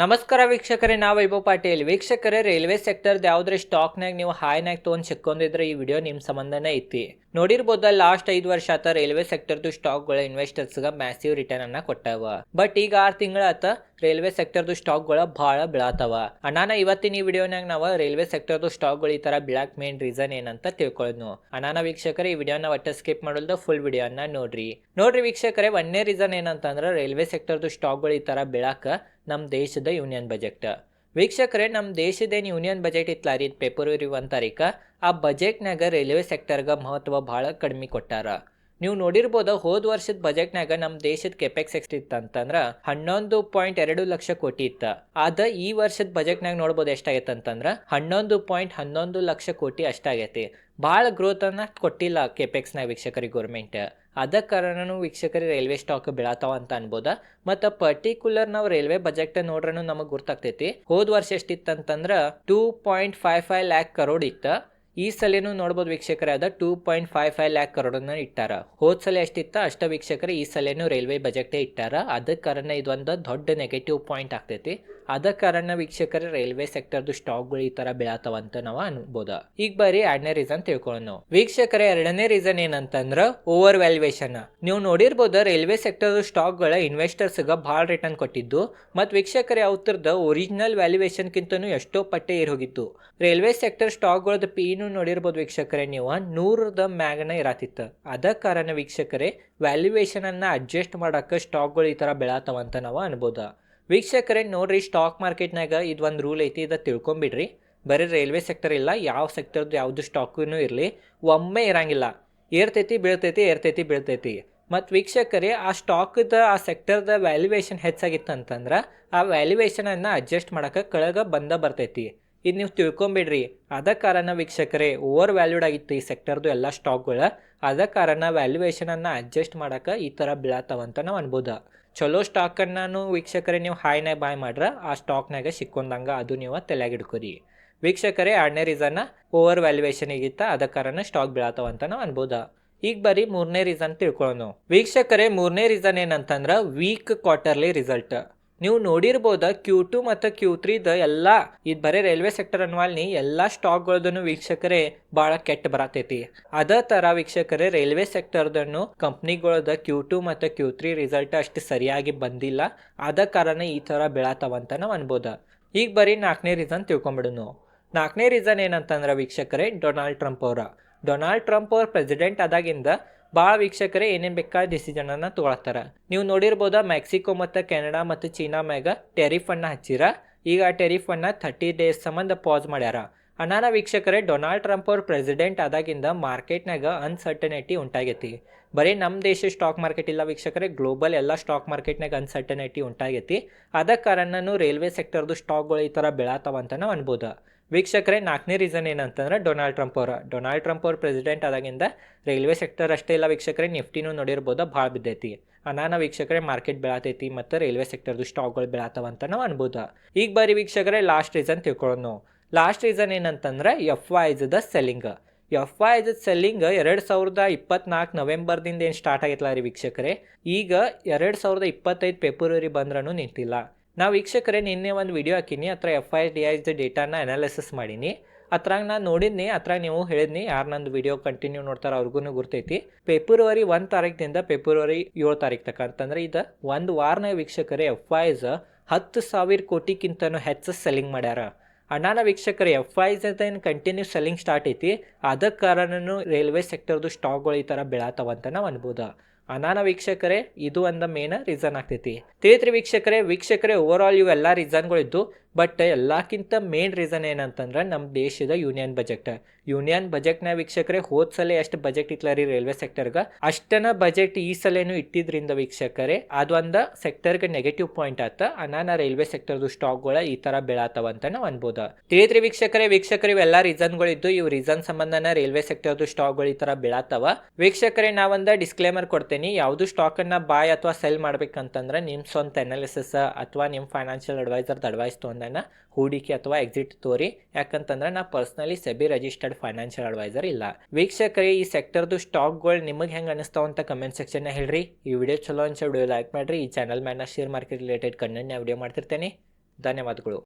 ನಮಸ್ಕಾರ ವೀಕ್ಷಕರೇ, ನಾವು ವೈಭವ್ ಪಾಟೀಲ್. ವೀಕ್ಷಕರೇ, ರೈಲ್ವೆ ಸೆಕ್ಟರ್ದ ಸ್ಟಾಕ್ ಸ್ಟಾಕ್ನಾಗ ನೀವು ಹಾಯ್ನಾಗ ತೊಗೊಂಡು ಸಿಕ್ಕೊಂಡಿದ್ರೆ ಈ ವಿಡಿಯೋ ನಿಮ್ಮ ಸಂಬಂಧನೇ ಐತಿ. ನೋಡಿರ್ಬೋದ ಲಾಸ್ಟ್ ಐದು ವರ್ಷ ಆತ ರೈಲ್ವೆ ಸೆಕ್ಟರ್ದು ಇನ್ವೆಸ್ಟರ್ಸ್ ಗ ಮ್ಯಾಸಿವ್ ರಿಟರ್ನ್ ಅನ್ನ ಕೊಟ್ಟಾವ. ಬಟ್ ಈಗ ಆರು ತಿಂಗಳ ಆತ ರೈಲ್ವೆ ಸೆಕ್ಟರ್ದು ಸ್ಟಾಕ್ಗಳ ಭಾಳ ಬೀಳಾತವ. ಅಣ್ಣಾನ ಇವತ್ತಿನ ಈ ವಿಡಿಯೋನಾಗ ನಾವು ರೈಲ್ವೆ ಸೆಕ್ಟರ್ದು ಸ್ಟಾಕ್ಗಳು ಈ ತರ ಬೀಳಾಕ್ ಮೇನ್ ರೀಸನ್ ಏನಂತ ತಿಳ್ಕೊಳ್ಳೋದು ಅಣ್ಣಾನ ವೀಕ್ಷಕರೇ, ಈ ವಿಡಿಯೋನ ಒಟ್ಟ ಸ್ಕಿಪ್ ಮಾಡೋದು ಫುಲ್ ವಿಡಿಯೋನ ನೋಡ್ರಿ. ನೋಡ್ರಿ ವೀಕ್ಷಕರೇ ಒಂದೇ ರೀಸನ್ ಏನಂತಂದ್ರೆ ರೈಲ್ವೆ ಸೆಕ್ಟರ್ದು ಸ್ಟಾಕ್ಗಳು ಈ ತರ ಬೀಳಾಕ ನಮ್ಮ ದೇಶದ ಯೂನಿಯನ್ ಬಜೆಟ್. ವೀಕ್ಷಕರೇ ನಮ್ಮ ದೇಶದೇನು ಯೂನಿಯನ್ ಬಜೆಟ್ ಇತ್ತಲಾರಿ ಫೆಬ್ರವರಿ ಒಂದು ತಾರೀಕು ಆ ಬಜೆಟ್ನಾಗ ರೈಲ್ವೆ ಸೆಕ್ಟರ್ಗೆ ಮಹತ್ವ ಭಾಳ ಕಡಿಮೆ ಕೊಟ್ಟಾರ. ನೀವು ನೋಡಿರ್ಬೋದು ಹೋದ ವರ್ಷದ ಬಜೆಟ್ನಾಗ ನಮ್ಮ ದೇಶದ ಕೆಪೆಕ್ಸ್ ಎಷ್ಟಿತ್ತು ಅಂತಂದ್ರ ಹನ್ನೊಂದು ಪಾಯಿಂಟ್ ಎರಡು ಲಕ್ಷ ಕೋಟಿ ಇತ್ತು. ಆದ ಈ ವರ್ಷದ ಬಜೆಟ್ನಾಗ ನೋಡ್ಬೋದು ಎಷ್ಟಾಗೈತೆ ಅಂತಂದ್ರ ಹನ್ನೊಂದು ಪಾಯಿಂಟ್ ಹನ್ನೊಂದು ಲಕ್ಷ ಕೋಟಿ ಅಷ್ಟಾಗೈತಿ ಭಾಳ ಗ್ರೋತನ್ನು ಕೊಟ್ಟಿಲ್ಲ ಕೆಪೆಕ್ಸ್ನಾಗ ವೀಕ್ಷಕರಿಗೆ ಗೌರ್ಮೆಂಟ್ ಅದ ಕಾರಣನು ವೀಕ್ಷಕರಿಗೆ ರೈಲ್ವೆ ಸ್ಟಾಕ್ ಬೀಳತಾವ ಅಂತ ಅನ್ಬೋದ. ಮತ್ತು ಪರ್ಟಿಕ್ಯುಲರ್ ನಾವು ರೈಲ್ವೆ ಬಜೆಟ್ ನೋಡ್ರೂ ನಮಗೆ ಗೊತ್ತಾಗ್ತೈತಿ ಹೋದ ವರ್ಷ ಎಷ್ಟಿತ್ತಂತಂದ್ರೆ two point five five lakh crore ಇತ್ತು. ಈ ಸಲನೂ ನೋಡ್ಬೋದು ವೀಕ್ಷಕರೇ, ಅದ two point five five lakh ಕರೋಡನ್ನ ಇಟ್ಟಾರ. ಹೋದ ಸಲ ಎಷ್ಟಿತ್ತ, ಅಷ್ಟ ವೀಕ್ಷಕರೇ ಈ ಸಲನೂ ರೈಲ್ವೆ ಬಜೆಟೇ ಇಟ್ಟಾರ. ಅದ ಕಾರಣ ಇದೊಂದು ದೊಡ್ಡ ನೆಗೆಟಿವ್ ಪಾಯಿಂಟ್ ಆಗ್ತೈತಿ. ಅದ ಕಾರಣ ವೀಕ್ಷಕರ, ರೈಲ್ವೆ ಸೆಕ್ಟರ್ದು ಸ್ಟಾಕ್ಗಳು ಈ ತರ ಬೀಳಾತವ ಅಂತ ನಾವು ಅನ್ಬೋದ. ಈಗ ಬರೀ ಎರಡನೇ ರೀಸನ್ ತಿಳ್ಕೊಳ್ಳೋಣ ವೀಕ್ಷಕರ, ಎರಡನೇ ರೀಸನ್ ಏನಂತಂದ್ರ ಓವರ್ ವ್ಯಾಲ್ಯೂಯೇಷನ್ ನೀವು ನೋಡಿರ್ಬೋದು, ರೈಲ್ವೆ ಸೆಕ್ಟರ್ ಸ್ಟಾಕ್ಗಳ ಇನ್ವೆಸ್ಟರ್ಸ್ ಭಾಳ ರಿಟರ್ನ್ ಕೊಟ್ಟಿದ್ದು ಮತ್ ವೀಕ್ಷಕರ ಯಾವತ್ತರದ ಒರಿಜಿನಲ್ ವ್ಯಾಲ್ಯೂಯೇಷನ್ಕಿಂತನೂ ಎಷ್ಟೋ ಪಟ್ಟೆ ಏರ್ ಹೋಗಿತ್ತು. ರೈಲ್ವೆ ಸೆಕ್ಟರ್ ಸ್ಟಾಕ್ಗಳದ್ದು ಪಿನು ನೋಡಿರ್ಬೋದು ವೀಕ್ಷಕರೇ ನೀವು, ನೂರದ ಮ್ಯಾಗನ ಇರತ್ತಿತ್ತು ಅದ ಕಾರಣ ವೀಕ್ಷಕರೇ ವ್ಯಾಲ್ಯೂಯೇಷನ್ ಅನ್ನ ಅಡ್ಜಸ್ಟ್ ಮಾಡಕ್ಕೆ ಸ್ಟಾಕ್ಗಳು ಈ ತರ ಬೆಳತಾವ ಅಂತ ನಾವು ಅನ್ಬೋದ. ವೀಕ್ಷಕರೇ, ನೋಡ್ರಿ ಸ್ಟಾಕ್ ಮಾರ್ಕೆಟ್ನಾಗ ಇದು ಒಂದು ರೂಲ್ ಐತಿ, ಇದು ತಿಳ್ಕೊಂಬಿಡ್ರಿ. ಬರೀ ರೈಲ್ವೆ ಸೆಕ್ಟರ್ ಇಲ್ಲ, ಯಾವ ಸೆಕ್ಟರ್ದು ಯಾವುದು ಸ್ಟಾಕೂ ಇರಲಿ, ಒಮ್ಮೆ ಇರಂಗಿಲ್ಲ. ಏರ್ತೈತಿ, ಬೀಳ್ತೈತಿ ಏರ್ತೈತಿ, ಬೀಳ್ತೈತಿ. ಮತ್ತು ವೀಕ್ಷಕರೇ, ಆ ಸ್ಟಾಕ್ದ ಆ ಸೆಕ್ಟರ್ದ ವ್ಯಾಲ್ಯುವೇಷನ್ ಹೆಚ್ಚಾಗಿತ್ತು ಅಂತಂದ್ರೆ ಆ ವ್ಯಾಲ್ಯುವೇಷನನ್ನು ಅಡ್ಜಸ್ಟ್ ಮಾಡೋಕೆ ಕೆಳಗೆ ಬಂದ ಬರ್ತೈತಿ. ಇದು ನೀವು ತಿಳ್ಕೊಂಬಿಡ್ರಿ. ಅದ ಕಾರಣ ವೀಕ್ಷಕರೇ ಓವರ್ ವ್ಯಾಲ್ಯೂಡ್ ಆಗಿತ್ತು ಈ ಸೆಕ್ಟರ್ದು ಎಲ್ಲ ಸ್ಟಾಕ್ಗಳು ಅದ ಕಾರಣ ವ್ಯಾಲ್ಯೂಯೇಷನನ್ನು ಅಡ್ಜಸ್ಟ್ ಮಾಡೋಕೆ ಈ ಥರ ಬೀಳತ್ತವಂತ ನಾವು ಅನ್ಬೋದು. ಚಲೋ ಸ್ಟಾಕನ್ನು ವೀಕ್ಷಕರೇ ನೀವು ಹಾಯ್ನಾಗ ಬಾಯ್ ಮಾಡ್ರೆ, ಆ ಸ್ಟಾಕ್ನಾಗ ಸಿಕ್ಕೊಂಡಂಗ ಅದು ನೀವು ತಲೆಯಾಗಿಡ್ಕೊರಿ ವೀಕ್ಷಕರೇ, ಎರಡನೇ ರೀಸನ್ನ ಓವರ್ ವ್ಯಾಲ್ಯೂಯೇಷನ್ ಈಗಿತ್ತ, ಅದ ಕಾರಣ ಸ್ಟಾಕ್ ಬೀಳತ್ತವಂತ ನಾವು ಅನ್ಬೋದು. ಈಗ ಬರೀ ಮೂರನೇ ರೀಸನ್ ತಿಳ್ಕೊಳ್ಳೋಣ ವೀಕ್ಷಕರೇ, ಮೂರನೇ ರೀಸನ್ ಏನಂತಂದ್ರೆ ವೀಕ್ ಕ್ವಾರ್ಟರ್ಲಿ ರಿಸಲ್ಟ್ ನೀವು ನೋಡಿರ್ಬೋದ ಕ್ಯೂ ಟು ಮತ್ತು ಕ್ಯೂ ತ್ರೀದ ಎಲ್ಲ ಇದು ಬರೀ ರೈಲ್ವೆ ಸೆಕ್ಟರ್ ಅನ್ವಾಲ್ನಿ ಎಲ್ಲ ಸ್ಟಾಕ್ಗಳದನ್ನು ವೀಕ್ಷಕರೇ ಭಾಳ ಕೆಟ್ಟ ಬರತೈತಿ. ಅದ ಥರ ವೀಕ್ಷಕರೇ ರೈಲ್ವೆ ಸೆಕ್ಟರ್ದನ್ನು ಕಂಪ್ನಿಗಳದ ಕ್ಯೂ ಟು ಮತ್ತು ಕ್ಯೂ ತ್ರೀ ರಿಸಲ್ಟ್ ಅಷ್ಟು ಸರಿಯಾಗಿ ಬಂದಿಲ್ಲ. ಅದ ಕಾರಣ ಈ ಥರ ಬೀಳತ್ತವಂತ ನಾವು ಅನ್ಬೋದ. ಈಗ ಬರೀ ನಾಲ್ಕನೇ ರೀಸನ್ ತಿಳ್ಕೊಂಬಿಡೋನು. ನಾಲ್ಕನೇ ರೀಸನ್ ಏನಂತಂದ್ರೆ ವೀಕ್ಷಕರೇ ಡೊನಾಲ್ಡ್ ಟ್ರಂಪ್ ಅವರ. ಡೊನಾಲ್ಡ್ ಟ್ರಂಪ್ ಅವ್ರ ಪ್ರೆಸಿಡೆಂಟ್ ಆದಾಗಿಂದ ಭಾಳ ವೀಕ್ಷಕರೇ ಏನೇನು ಬೇಕಾದ ಡಿಸಿಷನನ್ನು ತೊಗೊಳತ್ತಾರ ನೀವು ನೋಡಿರ್ಬೋದ ಮೆಕ್ಸಿಕೋ ಮತ್ತು ಕೆನಡಾ ಮತ್ತು ಚೀನಾ ಮ್ಯಾಗ ಟೆರಿಫನ್ನು ಹಚ್ಚಿರ. ಈಗ ಆ ಟೆರಿಫನ್ನು ಥರ್ಟಿ ಡೇಸ್ ಸಂಬಂಧ ಪಾಸ್ ಮಾಡ್ಯಾರ. ಅನಾನ ವೀಕ್ಷಕರೇ ಡೊನಾಲ್ಡ್ ಟ್ರಂಪ್ ಅವ್ರ ಪ್ರೆಸಿಡೆಂಟ್ ಆದಾಗಿಂದ ಮಾರ್ಕೆಟ್ನಾಗ ಅನ್ಸರ್ಟನಿಟಿ ಉಂಟಾಗೈತಿ. ಬರೀ ನಮ್ಮ ದೇಶ ಸ್ಟಾಕ್ ಮಾರ್ಕೆಟ್ ಇಲ್ಲ ವೀಕ್ಷಕರೇ ಗ್ಲೋಬಲ್ ಎಲ್ಲ ಸ್ಟಾಕ್ ಮಾರ್ಕೆಟ್ನಾಗ ಅನ್ಸರ್ಟನಿಟಿ ಉಂಟಾಗೈತಿ. ಅದ ಕಾರಣನೂ ರೈಲ್ವೆ ಸೆಕ್ಟರ್ದು ಸ್ಟಾಕ್ಗಳು ಈ ಥರ ಬೀಳಾತವಂತ ನಾವು ಅನ್ಬೋದು. ವೀಕ್ಷಕರೇ, ನಾಲ್ಕನೇ ರೀಸನ್ ಏನಂತಂದ್ರೆ ಡೊನಾಲ್ಡ್ ಟ್ರಂಪ್ ಅವರ. ಡೊನಾಲ್ಡ್ ಟ್ರಂಪ್ ಅವ್ರ ಪ್ರೆಸಿಡೆಂಟ್ ಆದಾಗಿಂದ ರೈಲ್ವೆ ಸೆಕ್ಟರ್ ಅಷ್ಟೇ ಇಲ್ಲ ವೀಕ್ಷಕರೇ, ನಿಫ್ಟಿನೂ ನೋಡಿರ್ಬೋದು ಭಾಳ ಬಿದ್ದೈತಿ. ಅನಾನ ವೀಕ್ಷಕರೇ ಮಾರ್ಕೆಟ್ ಬೆಳತೈತಿ ಮತ್ತು ರೈಲ್ವೆ ಸೆಕ್ಟರ್ದು ಸ್ಟಾಕ್ಗಳು ಬೆಳತಾವಂತ ನಾವು ಅನ್ಬೋದು. ಈಗ ಬರೀ ವೀಕ್ಷಕರೇ ಲಾಸ್ಟ್ ರೀಸನ್ ತಿಳ್ಕೊಳ್ಳೋಣ ಲಾಸ್ಟ್ ರೀಸನ್ ಏನಂತಂದ್ರೆ ಎಫ್ ದ ಸೆಲ್ಲಿಂಗ್ ಎಫ್ ವೈಸ್ ಸೆಲ್ಲಿಂಗ್ ಎರಡು ಸಾವಿರದ ಇಪ್ಪತ್ನಾಲ್ಕು ನವೆಂಬರ್ದಿಂದ ಏನು ಸ್ಟಾರ್ಟ್ ಆಗಿತ್ತಲ್ಲ ರೀ ವೀಕ್ಷಕರೇ, ಈಗ ಎರಡು ಸಾವಿರದ ಇಪ್ಪತ್ತೈದು ಫೆಬ್ರವರಿ ಬಂದ್ರೂ ನಿಂತಿಲ್ಲ. ನಾವು ವೀಕ್ಷಕರೇ ನಿನ್ನೆ ಒಂದು ವಿಡಿಯೋ ಹಾಕಿನಿ ಹತ್ರ ಎಫ್ ಐ ಡಿ ಐಸ್ ಡೇಟಾನ ಅನಾಲಿಸಿಸ್ ಮಾಡೀನಿ. ಅದ್ರಾಗ ನಾನು ನೋಡಿದ್ನಿ ಅತ್ರ ನೀವು ಹೇಳಿದ್ನಿ, ಯಾರು ನಂದು ವಿಡಿಯೋ ಕಂಟಿನ್ಯೂ ನೋಡ್ತಾರೆ ಅವ್ರಿಗೂ ಗುರ್ತೈತಿ. ಫೆಬ್ರವರಿ ಒಂದು ತಾರೀಕಿನಿಂದ ಫೆಬ್ರವರಿ ಏಳು ತಾರೀಕು ತಕ್ಕ ಅಂತಂದ್ರೆ ಇದು ಒಂದು ವಾರನ ವೀಕ್ಷಕರೇ ಎಫ್ ಐಸ್ ಹತ್ತು ಸಾವಿರ ಕೋಟಿಗಿಂತನೂ ಹೆಚ್ಚು ಸೆಲ್ಲಿಂಗ್ ಮಾಡ್ಯಾರ. ಅಣ್ಣಾನ ವೀಕ್ಷಕರು ಎಫ್ ಐಸ್ ಏನು ಕಂಟಿನ್ಯೂ ಸೆಲ್ಲಿಂಗ್ ಸ್ಟಾರ್ಟ್ ಐತಿ ಅದ ಕಾರಣನೂ ರೈಲ್ವೆ ಸೆಕ್ಟರ್ದು ಸ್ಟಾಕ್ಗಳು ಈ ಥರ ಬೆಳತಾವಂತ ನಾವು ಅನ್ಬೋದು. ಅನಾನ ವೀಕ್ಷಕರೇ ಇದು ಒಂದು ಮೇನ್ ರೀಸನ್ ಆಗ್ತೈತಿ. ತಿಳಿತ್ರಿ ವೀಕ್ಷಕರೇ ವೀಕ್ಷಕರೇ ಓವರ್ ಆಲ್ ಇವೆಲ್ಲ ರೀಸನ್ಗಳಿದ್ದು ಬಟ್ ಎಲ್ಲಕ್ಕಿಂತ ಮೇನ್ ರೀಸನ್ ಏನಂತಂದ್ರೆ ನಮ್ಮ ದೇಶದ ಯೂನಿಯನ್ ಬಜೆಟ್ ಯೂನಿಯನ್ ಬಜೆಟ್ನ ವೀಕ್ಷಕರೇ ಹೋದ್ ಸಲ ಎಷ್ಟು ಬಜೆಟ್ ಇಟ್ಲರಿ ರೈಲ್ವೆ ಸೆಕ್ಟರ್ಗೆ ಅಷ್ಟನ ಬಜೆಟ್ ಈ ಸಲೇನು ಇಟ್ಟಿದ್ರಿಂದ ವೀಕ್ಷಕರೇ ಅದೊಂದು ಸೆಕ್ಟರ್ಗೆ ನೆಗೆಟಿವ್ ಪಾಯಿಂಟ್ ಆತ. ಅನಾನ ರೈಲ್ವೆ ಸೆಕ್ಟರ್ದು ಸ್ಟಾಕ್ಗಳ ಈ ತರ ಬೆಳಾತವ ಬೆಳತಾವಂತ ನಾವು ಅನ್ಬೋದು. ತಿಳಿದ್ರಿ ವೀಕ್ಷಕರೇ, ವೀಕ್ಷಕರು ಇವೆಲ್ಲ ರೀಸನ್ಗಳಿದ್ದು ಇವು ರೀಸನ್ ಸಂಬಂಧನ ರೈಲ್ವೆ ಸೆಕ್ಟರ್ದು ಸ್ಟಾಕ್ಗಳು ಈ ತರ ಬೆಳಾತವ. ವೀಕ್ಷಕರೇ, ನಾವೊಂದು ಡಿಸ್ಕ್ಲೇಮರ್ ಕೊಡ್ತೇನೆ. ಯಾವುದು ಅನ್ನ ಬಾಯ್ ಅಥವಾ ಸೆಲ್ ಮಾಡ್ಬೇಕಂತಂದ್ರೆ ನಿಮ್ಮ ಸ್ವಂತ ಅನಾಲಿಸಿಸ್ ಅಥವಾ ನಿಮ್ಮ ಫೈನಾನ್ಷಿಯಲ್ ಅಡ್ವೈಸರ್ ಅಡ್ವೈಸ್ ತೊಗೊಂಡನ ಹೂಡಿಕೆ ಅಥವಾ ಎಕ್ಸಿಟ್ ತೋರಿ. ಯಾಕಂತಂದ್ರೆ ನಾ personally SEBI registered financial adviser ಇಲ್ಲ. ವೀಕ್ಷಕರೇ, ಈ ಸೆಕ್ಟರ್ದು ಸ್ಟಾಕ್ಗಳು ನಿಮಗೆ ಹೆಂಗೆ ಅನಿಸ್ತಾವ ಅಂತ ಕಮೆಂಟ್ ಸೆಕ್ಷನ್ ಹೇಳ್ರಿ. ಈ ವಿಡಿಯೋ ಚಲೋ ಅನ್ಸೋ ವಿಡಿಯೋ ಲೈಕ್ ಮಾಡಿರಿ. ಈ ಚಾನಲ್ ಮ್ಯಾನ ಶೇರ್ ಮಾರ್ಕೆಟ್ ರಿಲೇಟೆಡ್ ಕಂಟೆಂಟ್ ನಾ ವಿಡಿಯೋ ಮಾಡ್ತಿರ್ತೇನೆ. ಧನ್ಯವಾದಗಳು.